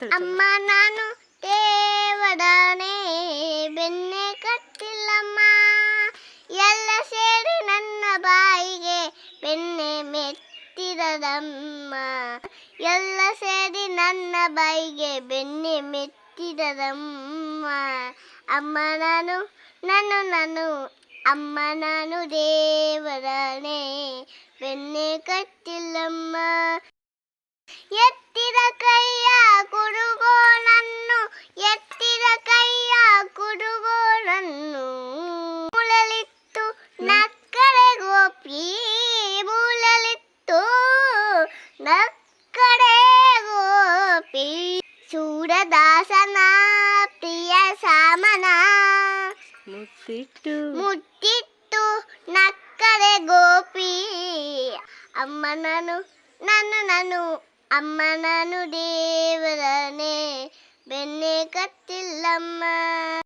ಅಮ್ಮ, ನಾನು ದೇವಡನೆ ಬೆನ್ನೆ ಕಟ್ಟಿಲ್ಲಮ್ಮ. ಎಲ್ಲ ಸೇರಿ ನನ್ನ ಬಾಯಿಗೆ ಬೆನ್ನೆ ಮೆತ್ತಿದದಮ್ಮ. ಎಲ್ಲ ಸೇರಿ ನನ್ನ ಬಾಯಿಗೆ ಬೆನ್ನೆ ಮೆತ್ತಿದದಮ್ಮ. ಅಮ್ಮ, ನಾನು ನಾನು ನಾನು, ಅಮ್ಮ, ನಾನು ದೇವರನೆ ಬೆನ್ನೆ ಕಟ್ಟಿಲ್ಲಮ್ಮ. ಎತ್ತಿದ ಎತ್ತಿದ ಕೈಯ ಕುಡುಗೋಲನ್ನು ಮೂಲಲಿತ್ತು ನಕ್ಕಡೆ ಗೋಪಿ ಮೂಲಲಿತ್ತು ನಕ್ಕಡೆ ಗೋಪಿ ಸೂರದಾಸನ ಪ್ರಿಯ ಸಾಮನ ಮುತ್ತಿಟ್ಟು ಮುಟ್ಟಿತ್ತು ನಕ್ಕರೆ ಗೋಪಿ ಅಮ್ಮ ನಾನು ನಾನು ನಾನು ಅಮ್ಮ கத்தில்லம்மா